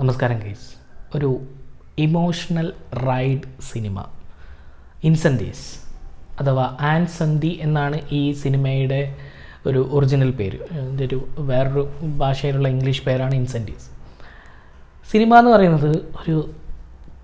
നമസ്കാരം ഗൈസ് ഒരു emotional ride cinema ഇൻസെന്റീസ് അഥവാ ആൻസന്തി എന്നാണ് ഈ സിനിമയുടെ ഒരു ഒറിജിനൽ പേര്. ഇതിന്റെ ഒരു വേറൊരു ഭാഷയിലുള്ള ഇംഗ്ലീഷ് പേരാണ് ഇൻസെന്റീവ്സ് സിനിമ എന്ന് പറയുന്നത് ഒരു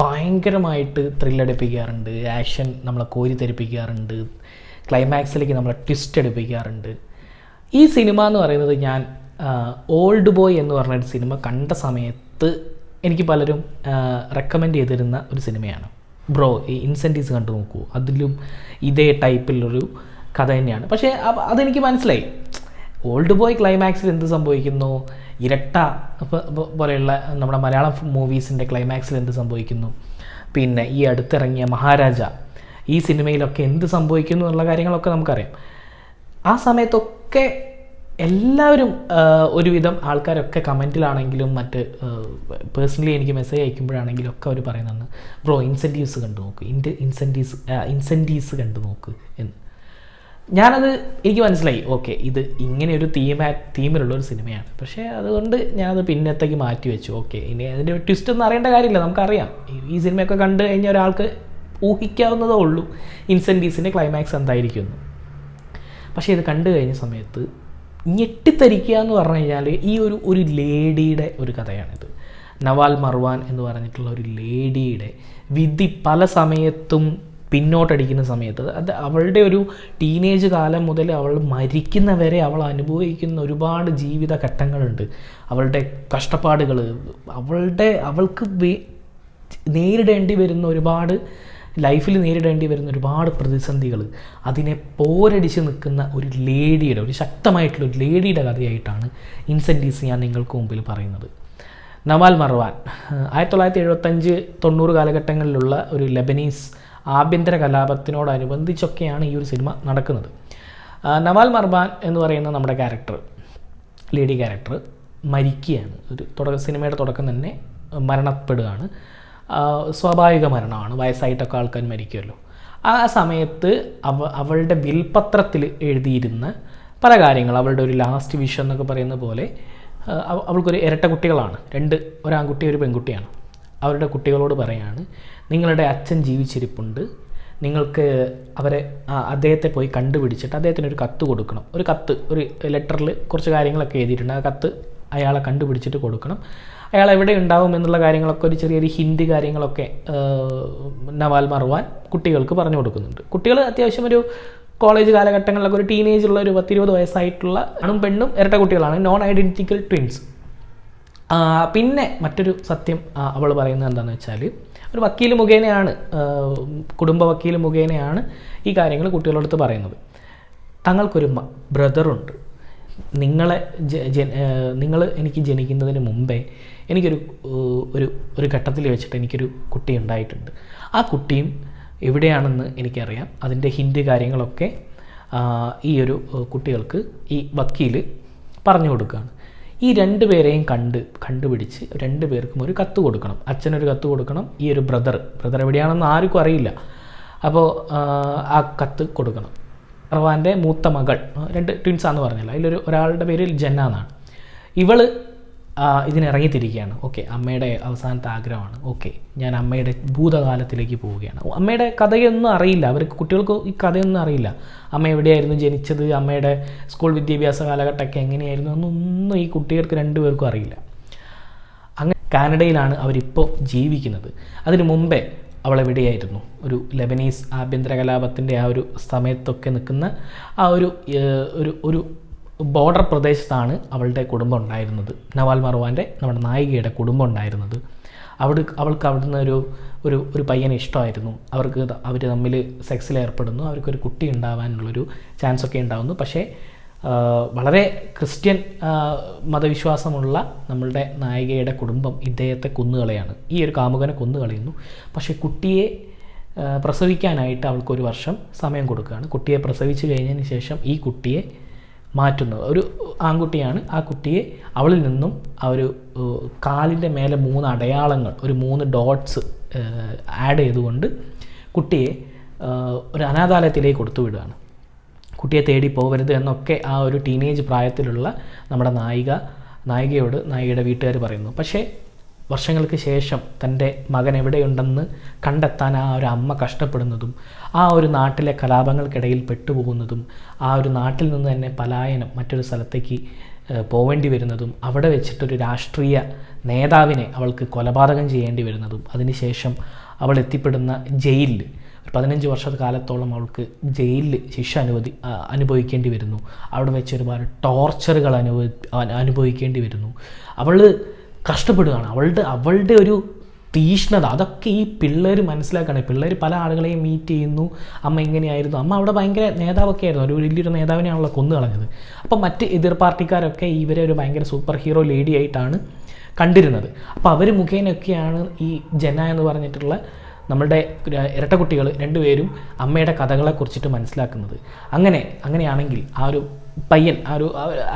ഭയങ്കരമായിട്ട് ത്രില്ലടിപ്പിക്കാറുണ്ട് ആക്ഷൻ നമ്മളെ കോരി തെരിപ്പിക്കാറുണ്ട് ക്ലൈമാക്സിലേക്ക് നമ്മളെ ട്വിസ്റ്റ് എടുപ്പിക്കാറുണ്ട്. ഈ സിനിമ എന്ന് പറയുന്നത് ഞാൻ ഓൾഡ് ബോയ് എന്ന് പറഞ്ഞൊരു സിനിമ കണ്ട സമയത്ത് എനിക്ക് പലരും റെക്കമെൻഡ് ചെയ്തിരുന്ന ഒരു സിനിമയാണ്. ബ്രോ ഈ ഇൻസെന്റീവ്സ് കണ്ടു നോക്കൂ. അതിലും ഇതേ ടൈപ്പിലൊരു കഥ തന്നെയാണ്. പക്ഷേ അതെനിക്ക് മനസ്സിലായി. ഓൾഡ് ബോയ് ക്ലൈമാക്സിൽ എന്ത് സംഭവിക്കുന്നു? ഇരട്ട പോലെയുള്ള നമ്മുടെ മലയാളം മൂവീസിന്റെ ക്ലൈമാക്സിൽ എന്ത് സംഭവിക്കുന്നു? പിന്നെ ഈ അടുത്തിറങ്ങിയ മഹാരാജ ഈ സിനിമയിലൊക്കെ എന്ത് സംഭവിക്കുന്നു എന്നുള്ള കാര്യങ്ങളൊക്കെ നമുക്കറിയാം. ആ സമയത്തൊക്കെ എല്ലാവരും ഒരുവിധം ആൾക്കാരൊക്കെ കമന്റിലാണെങ്കിലും മറ്റ് പേഴ്സണലി എനിക്ക് മെസ്സേജ് അയക്കുമ്പോഴാണെങ്കിലും ഒക്കെ അവർ പറയുന്നതാണ് ബ്രോ ഇൻസെന്റീവ്സ് കണ്ടു നോക്ക്. ഇന്റെ ഇൻസെന്റീവ്സ് ഇൻസെന്റീവ്സ് കണ്ടു നോക്ക്. എന്ന്. ഞാനത് എനിക്ക് മനസ്സിലായി. ഓക്കെ ഇത് ഇങ്ങനെ ഒരു തീമാ തീമിലുള്ള ഒരു സിനിമയാണ്. പക്ഷേ അതുകൊണ്ട് ഞാനത് പിന്നത്തേക്ക് മാറ്റി വെച്ചു. ഓക്കെ ഇനി അതിന്റെ ട്വിസ്റ്റ് ഒന്നും അറിയേണ്ട കാര്യമില്ല. നമുക്കറിയാം. ഈ- ഈ സിനിമയൊക്കെ കണ്ടു കഴിഞ്ഞ ഒരാൾക്ക് ഊഹിക്കാവുന്നതേ ഉള്ളൂ. ഇൻസെന്റീവ്സിന്റെ ക്ലൈമാക്സ് എന്തായിരിക്കുമെന്ന്. പക്ഷേ ഇത് കണ്ടു കഴിഞ്ഞ സമയത്ത് ഞെട്ടിത്തരിക്കുക എന്ന് പറഞ്ഞു കഴിഞ്ഞാൽ ഈ ഒരു ഒരു ലേഡിയുടെ ഒരു കഥയാണിത്. നവാൽ മർവാൻ എന്ന് പറഞ്ഞിട്ടുള്ള ഒരു ലേഡിയുടെ വിധി പല സമയത്തും പിന്നോട്ടടിക്കുന്ന സമയത്ത് അത് അവളുടെ ഒരു ടീനേജ് കാലം മുതൽ അവൾ മരിക്കുന്നവരെ അവൾ അനുഭവിക്കുന്ന ഒരുപാട് ജീവിത ഘട്ടങ്ങളുണ്ട്. അവളുടെ കഷ്ടപ്പാടുകൾ അവളുടെ അവൾക്ക് നേരിടേണ്ടി വരുന്ന ഒരുപാട് ലൈഫിൽ നേരിടേണ്ടി വരുന്ന ഒരുപാട് പ്രതിസന്ധികൾ അതിനെ പോരടിച്ച് നിൽക്കുന്ന ഒരു ലേഡിയുടെ ഒരു ശക്തമായിട്ടുള്ള ഒരു ലേഡിയുടെ കഥയായിട്ടാണ് ഇൻസെന്റീവ്സ് ഞാൻ നിങ്ങൾക്ക് മുമ്പിൽ പറയുന്നത്. നവാൽ മർവാൻ ആയിരത്തി തൊള്ളായിരത്തി എഴുപത്തഞ്ച് തൊണ്ണൂറ് കാലഘട്ടങ്ങളിലുള്ള ഒരു ലെബനീസ് ആഭ്യന്തര കലാപത്തിനോടനുബന്ധിച്ചൊക്കെയാണ് ഈ ഒരു സിനിമ നടക്കുന്നത്. നവാൽ മർബാൻ എന്ന് പറയുന്ന നമ്മുടെ ക്യാരക്ടർ ലേഡി ക്യാരക്ടർ മരിക്കുകയാണ്. ഒരു തുടക്ക സിനിമയുടെ തുടക്കം തന്നെ മരണപ്പെടുകയാണ്. സ്വാഭാവിക മരണമാണ്. വയസ്സായിട്ടൊക്കെ ആൾക്കാർ മരിക്കുമല്ലോ. ആ സമയത്ത് അവ അവളുടെ വിൽപത്രത്തിൽ എഴുതിയിരുന്ന പല കാര്യങ്ങൾ. അവളുടെ ഒരു ലാസ്റ്റ് വിഷ് എന്നൊക്കെ പറയുന്ന പോലെ അവൾക്കൊരു ഇരട്ട കുട്ടികളാണ്. രണ്ട് ഒരാൺകുട്ടി ഒരു പെൺകുട്ടിയാണ്. അവരുടെ കുട്ടികളോട് പറയാണ് നിങ്ങളുടെ അച്ഛൻ ജീവിച്ചിരിപ്പുണ്ട്. നിങ്ങൾക്ക് അവരെ അദ്ദേഹത്തെ പോയി കണ്ടുപിടിച്ചിട്ട് അദ്ദേഹത്തിന് ഒരു കത്ത് കൊടുക്കണം. ഒരു കത്ത് ഒരു ലെറ്ററിൽ കുറച്ച് കാര്യങ്ങളൊക്കെ എഴുതിയിട്ടുണ്ട്. ആ കത്ത് അയാളെ കണ്ടുപിടിച്ചിട്ട് കൊടുക്കണം. അയാൾ എവിടെ ഉണ്ടാവും എന്നുള്ള കാര്യങ്ങളൊക്കെ ഒരു ചെറിയൊരു ഹിന്ദി കാര്യങ്ങളൊക്കെ നവാൽ മർവാൻ കുട്ടികൾക്ക് പറഞ്ഞു കൊടുക്കുന്നുണ്ട്. കുട്ടികൾ അത്യാവശ്യം ഒരു കോളേജ് കാലഘട്ടങ്ങളിലൊക്കെ ഒരു ടീനേജ് ഉള്ള ഒരു പത്തിരുപത് വയസ്സായിട്ടുള്ള ആണും പെണ്ണും ഇരട്ട കുട്ടികളാണ്. നോൺ ഐഡന്റിക്കൽ ട്വിൻസ് പിന്നെ മറ്റൊരു സത്യം അവൾ പറയുന്നത് എന്താണെന്ന് വെച്ചാൽ ഒരു വക്കീൽ മുഖേനയാണ് കുടുംബ വക്കീൽ മുഖേനയാണ് ഈ കാര്യങ്ങൾ കുട്ടികളടുത്ത് പറയുന്നത്. തങ്ങൾക്കൊരു ബ്രദറുണ്ട് നിങ്ങളെ നിങ്ങൾ എനിക്ക് ജനിക്കുന്നതിന് മുമ്പേ എനിക്കൊരു ഒരു ഒരു ഘട്ടത്തിൽ വെച്ചിട്ട് എനിക്കൊരു കുട്ടി ഉണ്ടായിട്ടുണ്ട്. ആ കുട്ടിയും എവിടെയാണെന്ന് എനിക്കറിയാം. അതിന്റെ ഹിൻഡ് കാര്യങ്ങളൊക്കെ ഈ ഒരു കുട്ടികൾക്ക് ഈ വക്കീൽ പറഞ്ഞു കൊടുക്കുകയാണ്. ഈ രണ്ട് പേരെയും കണ്ട് കണ്ടുപിടിച്ച് രണ്ട് പേർക്കും ഒരു കത്ത് കൊടുക്കണം. അച്ഛനൊരു കത്ത് കൊടുക്കണം ഈ ഒരു ബ്രദർ. ബ്രദർ എവിടെയാണെന്ന് ആർക്കും അറിയില്ല. അപ്പോൾ ആ കത്ത് കൊടുക്കണം. അർവാന്റെ മൂത്ത മകൾ. രണ്ട് ട്വിൻസാന്ന് പറഞ്ഞല്ലോ. അതിലൊരു ഒരാളുടെ പേര് ജന്ന എന്നാണ്. ഇവൾ ഇതിനിറങ്ങിത്തിരിക്കുകയാണ് ഓക്കെ അമ്മയുടെ അവസാനത്തെ ആഗ്രഹമാണ്. ഓക്കെ ഞാൻ അമ്മയുടെ ഭൂതകാലത്തിലേക്ക് പോവുകയാണ്. അമ്മയുടെ കഥയൊന്നും അറിയില്ല. അവർക്ക് കുട്ടികൾക്ക് ഈ കഥയൊന്നും അറിയില്ല. അമ്മ എവിടെയായിരുന്നു ജനിച്ചത്? അമ്മയുടെ സ്കൂൾ വിദ്യാഭ്യാസ കാലഘട്ടമൊക്കെ എങ്ങനെയായിരുന്നു? എന്നൊന്നും ഈ കുട്ടികൾക്ക് രണ്ടുപേർക്കും അറിയില്ല. അങ്ങനെ കാനഡയിലാണ് അവരിപ്പോൾ ജീവിക്കുന്നത്. അതിനു മുമ്പേ അവൾ എവിടെയായിരുന്നു? ഒരു ലെബനീസ് ആഭ്യന്തര കലാപത്തിന്റെ ആ ഒരു സമയത്തൊക്കെ നിൽക്കുന്ന ആ ഒരു ഒരു ഒരു ബോർഡർ പ്രദേശത്താണ് അവളുടെ കുടുംബം ഉണ്ടായിരുന്നത്. നവാൽ മർവാന്റെ നമ്മുടെ നായികയുടെ കുടുംബം ഉണ്ടായിരുന്നത്. അവിടെ അവൾക്ക് അവിടുന്ന് ഒരു ഒരു ഒരു പയ്യനെ ഇഷ്ടമായിരുന്നു. അവർക്ക് അവർ തമ്മിൽ സെക്സിൽ ഏർപ്പെടുന്നു. അവർക്കൊരു കുട്ടി ഉണ്ടാവാനുള്ളൊരു ചാൻസൊക്കെ ഉണ്ടാവുന്നു. പക്ഷേ വളരെ ക്രിസ്ത്യൻ മതവിശ്വാസമുള്ള നമ്മളുടെ നായികയുടെ കുടുംബം ഇദ്ദേഹത്തെ കുന്നുകളയാണ്. ഈ ഒരു കാമുകനെ കൊന്നുകളയുന്നു. പക്ഷേ കുട്ടിയെ പ്രസവിക്കാനായിട്ട് അവൾക്കൊരു വർഷം സമയം കൊടുക്കുകയാണ്. കുട്ടിയെ പ്രസവിച്ചു കഴിഞ്ഞതിന് ശേഷം ഈ കുട്ടിയെ മാറ്റുന്നത്. ഒരു ആൺകുട്ടിയാണ്. ആ കുട്ടിയെ അവളിൽ നിന്നും ആ ഒരു കാലിന്റെ മേലെ മൂന്ന് അടയാളങ്ങൾ ഒരു മൂന്ന് ഡോട്ട്സ് ആഡ് ചെയ്തുകൊണ്ട് കുട്ടിയെ ഒരു അനാഥാലയത്തിലേക്ക് കൊടുത്തു വിടുകയാണ്. കുട്ടിയെ തേടി പോകരുത് എന്നൊക്കെ ആ ഒരു ടീനേജ് പ്രായത്തിലുള്ള നമ്മുടെ നായിക നായികയോട് നായികയുടെ വീട്ടുകാർ പറയുന്നു. പക്ഷേ വർഷങ്ങൾക്ക് ശേഷം തന്റെ മകൻ എവിടെയുണ്ടെന്ന് കണ്ടെത്താൻ ആ ഒരു അമ്മ കഷ്ടപ്പെടുന്നതും ആ ഒരു നാട്ടിലെ കലാപങ്ങൾക്കിടയിൽ പെട്ടുപോകുന്നതും ആ ഒരു നാട്ടിൽ നിന്ന് തന്നെ പലായനം മറ്റൊരു സ്ഥലത്തേക്ക് പോവേണ്ടി വരുന്നതും അവിടെ വെച്ചിട്ടൊരു രാഷ്ട്രീയ നേതാവിനെ അവൾക്ക് കൊലപാതകം ചെയ്യേണ്ടി വരുന്നതും അതിനുശേഷം അവൾ എത്തിപ്പെടുന്ന ജയിലിൽ ഒരു വർഷ കാലത്തോളം അവൾക്ക് ജയിലിൽ ശിക്ഷ അനുവദി അനുഭവിക്കേണ്ടി വരുന്നു. അവിടെ വെച്ച് ഒരുപാട് ടോർച്ചറുകൾ അനുഭവി അനുഭവിക്കേണ്ടി വരുന്നു. അവൾ കഷ്ടപ്പെടുകയാണ്. അവളുടെ അവളുടെ ഒരു തീഷ്ണത അതൊക്കെ ഈ പിള്ളേർ മനസ്സിലാക്കണം. പിള്ളേർ പല ആളുകളെയും മീറ്റ് ചെയ്യുന്നു. അമ്മ ഇങ്ങനെയായിരുന്നു. അമ്മ അവിടെ ഭയങ്കര നേതാവൊക്കെ ആയിരുന്നു. ഒരു വലിയൊരു നേതാവിനെയാണല്ലോ കൊന്നു കളഞ്ഞത്. അപ്പം മറ്റ് എതിർ പാർട്ടിക്കാരൊക്കെ ഇവരെ ഒരു ഭയങ്കര സൂപ്പർ ഹീറോ ലേഡി ആയിട്ടാണ് കണ്ടിരുന്നത്. അപ്പോൾ അവർ മുഖേനൊക്കെയാണ് ഈ ജന എന്ന് പറഞ്ഞിട്ടുള്ള നമ്മളുടെ ഇരട്ടക്കുട്ടികൾ രണ്ടുപേരും അമ്മയുടെ കഥകളെ കുറിച്ചിട്ട് മനസ്സിലാക്കുന്നത്. അങ്ങനെ അങ്ങനെയാണെങ്കിൽ ആ ഒരു പയ്യൻ ആ ഒരു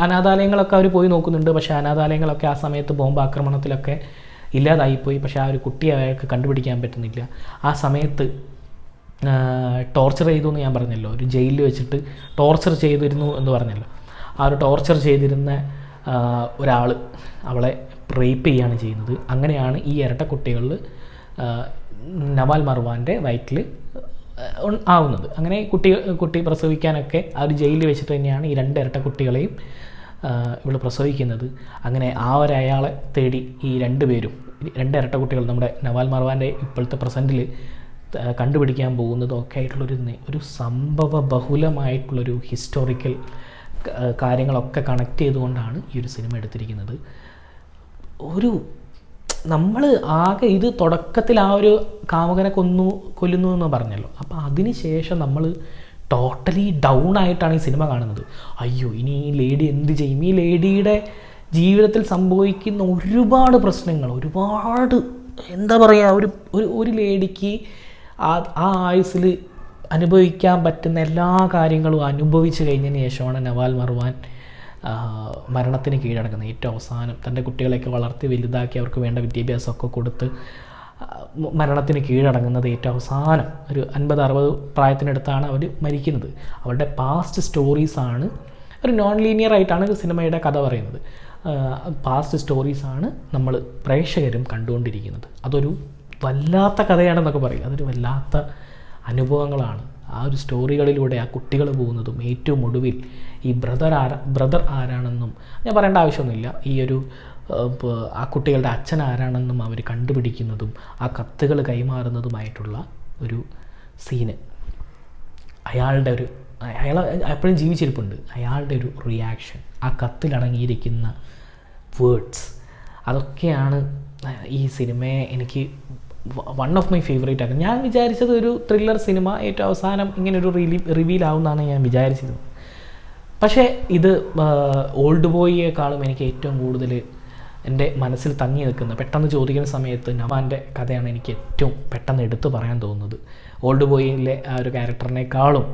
അനാഥാലയങ്ങളൊക്കെ അവർ പോയി നോക്കുന്നുണ്ട് പക്ഷേ അനാഥാലയങ്ങളൊക്കെ ആ സമയത്ത് ബോംബ് ആക്രമണത്തിലൊക്കെ ഇല്ലാതായിപ്പോയി പക്ഷേ ആ ഒരു കുട്ടിയെ അയാൾക്ക് കണ്ടുപിടിക്കാൻ പറ്റുന്നില്ല. ആ സമയത്ത് ടോർച്ചർ ചെയ്തു എന്ന് ഞാൻ പറഞ്ഞല്ലോ ഒരു ജയിലിൽ വെച്ചിട്ട് ടോർച്ചർ ചെയ്തിരുന്നു എന്ന് പറഞ്ഞല്ലോ. ആ ഒരു ടോർച്ചർ ചെയ്തിരുന്ന ഒരാൾ അവളെ റേപ്പ് ചെയ്യുകയാണ് ചെയ്യുന്നത്. അങ്ങനെയാണ് ഈ ഇരട്ട കുട്ടികളിൽ നവാൽ മർവാന്റെ വയറ്റിൽ ആവുന്നത്. അങ്ങനെ കുട്ടി കുട്ടി പ്രസവിക്കാനൊക്കെ ആ ഒരു ജയിലിൽ വെച്ചിട്ട് തന്നെയാണ് ഈ രണ്ട് ഇരട്ട കുട്ടികളെയും ഇവൾ പ്രസവിക്കുന്നത്. അങ്ങനെ ആ ഒരയാളെ തേടി ഈ രണ്ട് പേരും രണ്ട് ഇരട്ട കുട്ടികൾ നമ്മുടെ നവാൽ മർവാന്റെ ഇപ്പോഴത്തെ പ്രസന്റിൽ കണ്ടുപിടിക്കാൻ പോകുന്നതും ഒക്കെ ആയിട്ടുള്ളൊരു ഒരു സംഭവ ബഹുലമായിട്ടുള്ളൊരു ഹിസ്റ്റോറിക്കൽ കാര്യങ്ങളൊക്കെ കണക്ട് ചെയ്തുകൊണ്ടാണ് ഈ ഒരു സിനിമ എടുത്തിരിക്കുന്നത്. ഒരു നമ്മൾ ആകെ ഇത് തുടക്കത്തിൽ ആ ഒരു കാമുകനെ കൊന്നു കൊല്ലുന്നു എന്ന് പറഞ്ഞല്ലോ. അപ്പോൾ അതിന് ശേഷം നമ്മൾ ടോട്ടലി ഡൗൺ ആയിട്ടാണ് ഈ സിനിമ കാണുന്നത്. അയ്യോ ഇനി ഈ ലേഡി എന്ത് ചെയ്യും? ഈ ലേഡിയുടെ ജീവിതത്തിൽ സംഭവിക്കുന്ന ഒരുപാട് പ്രശ്നങ്ങൾ ഒരുപാട് എന്താ പറയുക ഒരു ഒരു ലേഡിക്ക് ആ ആ ആയുസ്സിൽ അനുഭവിക്കാൻ പറ്റുന്ന എല്ലാ കാര്യങ്ങളും അനുഭവിച്ചു കഴിഞ്ഞതിന് ശേഷമാണ് നവാൽ മർവാൻ ആ, മരണത്തിന് കീഴടങ്ങുന്നത് ഏറ്റവും അവസാനം തന്റെ കുട്ടികളെയൊക്കെ വളർത്തി വലുതാക്കി അവർക്ക് വേണ്ട വിദ്യാഭ്യാസമൊക്കെ കൊടുത്ത് മരണത്തിന് കീഴടങ്ങുന്നത് ഏറ്റവും അവസാനം. ഒരു അൻപത് അറുപത് പ്രായത്തിനടുത്താണ് അവർ മരിക്കുന്നത്. അവരുടെ പാസ്റ്റ് സ്റ്റോറീസാണ് ഒരു നോൺ ലീനിയർ ആയിട്ടാണ് സിനിമയുടെ കഥ പറയുന്നത്. പാസ്റ്റ് സ്റ്റോറീസാണ് നമ്മൾ പ്രേക്ഷകരും കണ്ടുകൊണ്ടിരിക്കുന്നത്. അതൊരു വല്ലാത്ത കഥയാണെന്നൊക്കെ പറയും. അതൊരു വല്ലാത്ത അനുഭവങ്ങളാണ്. ആ ഒരു സ്റ്റോറികളിലൂടെ ആ കുട്ടികൾ പോകുന്നതും ഏറ്റവും ഒടുവിൽ ഈ ബ്രദർ ആരാ ബ്രദർ ആരാണെന്നും ഞാൻ പറയേണ്ട ആവശ്യമൊന്നുമില്ല. ഈ ഒരു ആ കുട്ടികളുടെ അച്ഛൻ ആരാണെന്നും അവർ കണ്ടുപിടിക്കുന്നതും ആ കത്തുകൾ കൈമാറുന്നതുമായിട്ടുള്ള ഒരു സീന്. അയാളുടെ ഒരു അയാൾ എപ്പോഴും ജീവിച്ചിരിപ്പുണ്ട്. അയാളുടെ ഒരു റിയാക്ഷൻ ആ കത്തിലടങ്ങിയിരിക്കുന്ന വേർഡ്സ് അതൊക്കെയാണ് ഈ സിനിമയെ എനിക്ക് വൺ ഓഫ് മൈ ഫേവറേറ്റ് ആക്കുന്നത് ഞാൻ വിചാരിച്ചത് ഒരു ത്രില്ലർ സിനിമ ഏറ്റവും അവസാനം ഇങ്ങനെ ഒരു റിലീ റിവീൽ ആവുമെന്നാണ് ഞാൻ വിചാരിച്ചത്. പക്ഷേ ഇത് ഓൾഡ് ബോയിയേക്കാളും എനിക്ക് ഏറ്റവും കൂടുതൽ എന്റെ മനസ്സിൽ തങ്ങി നിൽക്കുന്ന പെട്ടെന്ന് ചോദിക്കുന്ന സമയത്ത് നവാന്റെ കഥയാണ് എനിക്ക് ഏറ്റവും പെട്ടെന്ന് എടുത്തു പറയാൻ തോന്നുന്നത്. ഓൾഡ് ബോയിലെ ആ ഒരു ക്യാരക്ടറിനേക്കാളും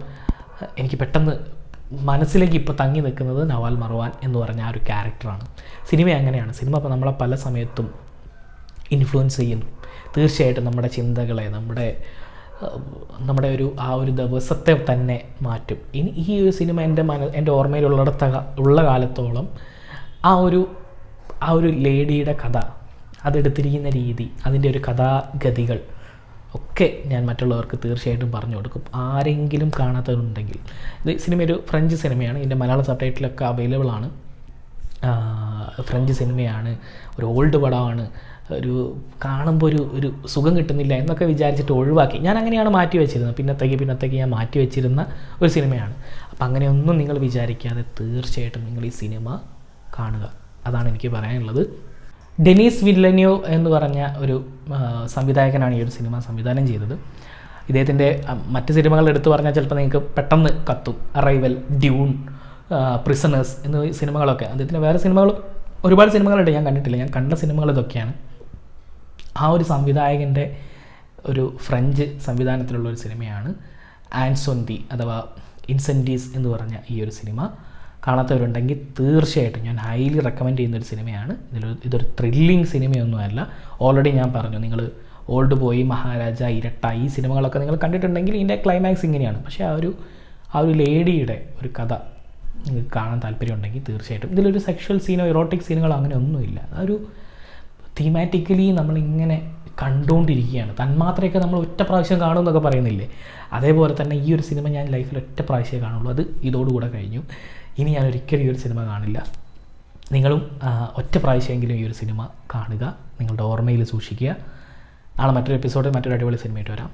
എനിക്ക് പെട്ടെന്ന് മനസ്സിലേക്ക് ഇപ്പോൾ തങ്ങി നിൽക്കുന്നത് നവാൽ മർവാൻ എന്ന് പറഞ്ഞ ആ ഒരു ക്യാരക്ടറാണ് സിനിമ അങ്ങനെയാണ്. സിനിമ ഇപ്പോൾ നമ്മളെ പല സമയത്തും ഇൻഫ്ലുവൻസ് ചെയ്യുന്നു. തീർച്ചയായിട്ടും നമ്മുടെ ചിന്തകളെ നമ്മുടെ നമ്മുടെ ഒരു ആ ഒരു ദിവസത്തെ തന്നെ മാറ്റും. ഇനി ഈ ഒരു സിനിമ എന്റെ മന എന്റെ ഓർമ്മയിലുള്ളിടത്ത ഉള്ള കാലത്തോളം ആ ഒരു ആ ഒരു ലേഡിയുടെ കഥ അതെടുത്തിരിക്കുന്ന രീതി അതിന്റെ ഒരു കഥാഗതികൾ ഒക്കെ ഞാൻ മറ്റുള്ളവർക്ക് തീർച്ചയായിട്ടും പറഞ്ഞു കൊടുക്കും. ആരെങ്കിലും കാണാത്തതുണ്ടെങ്കിൽ ഇത് സിനിമ ഒരു ഫ്രഞ്ച് സിനിമയാണ്. ഇതിന്റെ മലയാള സബ്ടൈറ്റിലൊക്കെ അവൈലബിൾ ആണ് ഫ്രഞ്ച് സിനിമയാണ്. ഒരു ഓൾഡ് പടമാണ്. ഒരു കാണുമ്പോൾ ഒരു ഒരു സുഖം കിട്ടുന്നില്ല എന്നൊക്കെ വിചാരിച്ചിട്ട് ഒഴിവാക്കി. ഞാൻ അങ്ങനെയാണ് മാറ്റി വെച്ചിരുന്നത്. പിന്നത്തേക്ക് പിന്നത്തേക്ക് ഞാൻ മാറ്റി വെച്ചിരുന്ന ഒരു സിനിമയാണ്. അപ്പം അങ്ങനെയൊന്നും നിങ്ങൾ വിചാരിക്കാതെ തീർച്ചയായിട്ടും നിങ്ങൾ ഈ സിനിമ കാണുക. അതാണ് എനിക്ക് പറയാനുള്ളത്. ഡെനീസ് വില്ലന്യോ എന്ന് പറഞ്ഞ ഒരു സംവിധായകനാണ് ഈ ഒരു സിനിമ സംവിധാനം ചെയ്തത്. ഇദ്ദേഹത്തിന്റെ മറ്റ് സിനിമകൾ എടുത്തു പറഞ്ഞാൽ ചിലപ്പോൾ നിങ്ങൾക്ക് പെട്ടെന്ന് കത്തും. അറൈവൽ ഡ്യൂൺ പ്രിസണേഴ്സ് എന്നീ സിനിമകളൊക്കെ. അദ്ദേഹത്തിന്റെ വേറെ സിനിമകൾ ഒരുപാട് സിനിമകളുണ്ട്. ഞാൻ കണ്ടിട്ടില്ല. ഞാൻ കണ്ട സിനിമകൾ ഇതൊക്കെയാണ്. ആ ഒരു സംവിധായകന്റെ ഒരു ഫ്രഞ്ച് സംവിധാനത്തിലുള്ള ഒരു സിനിമയാണ്. ആൻസൊന്തി അഥവാ ഇൻസെന്റീസ് എന്ന് പറഞ്ഞ ഈ ഒരു സിനിമ. കാണാത്തവരുണ്ടെങ്കിൽ തീർച്ചയായിട്ടും ഞാൻ ഹൈലി റെക്കമെൻഡ് ചെയ്യുന്ന ഒരു സിനിമയാണ്. ഇതിലൊരു ഇതൊരു ത്രില്ലിങ് സിനിമയൊന്നുമല്ല. ഓൾറെഡി ഞാൻ പറഞ്ഞു നിങ്ങൾ ഓൾഡ് ബോയ് മഹാരാജ ഇരട്ട ഈ സിനിമകളൊക്കെ നിങ്ങൾ കണ്ടിട്ടുണ്ടെങ്കിൽ ഇതിന്റെ ക്ലൈമാക്സ് ഇങ്ങനെയാണ്. പക്ഷേ ആ ഒരു ആ ഒരു ലേഡിയുടെ ഒരു കഥ നിങ്ങൾക്ക് കാണാൻ താല്പര്യമുണ്ടെങ്കിൽ തീർച്ചയായിട്ടും. ഇതിലൊരു സെക്ഷൽ സീനോ ഇറോട്ടിക് സീനുകളോ അങ്ങനെ ഒന്നുമില്ല ഒരു തീമാറ്റിക്കലി നമ്മളിങ്ങനെ കണ്ടുകൊണ്ടിരിക്കുകയാണ് തന്മാത്രയൊക്കെ നമ്മൾ ഒറ്റ പ്രാവശ്യം കാണും എന്നൊക്കെ പറയുന്നില്ലേ? അതേപോലെ തന്നെ ഈ ഒരു സിനിമ ഞാൻ ലൈഫിൽ ഒറ്റ പ്രാവശ്യമേ കാണുള്ളൂ. അത് ഇതോടുകൂടെ കഴിഞ്ഞു. ഇനി ഞാൻ ഒരിക്കലും ഈ ഒരു സിനിമ കാണില്ല. നിങ്ങളും ഒറ്റ പ്രാവശ്യമെങ്കിലും ഈ ഒരു സിനിമ കാണുക. നിങ്ങളുടെ ഓർമ്മയിൽ സൂക്ഷിക്കുക. നാളെ മറ്റൊരു എപ്പിസോഡിൽ മറ്റൊരു അടിപൊളി സിനിമയായിട്ട് വരാം.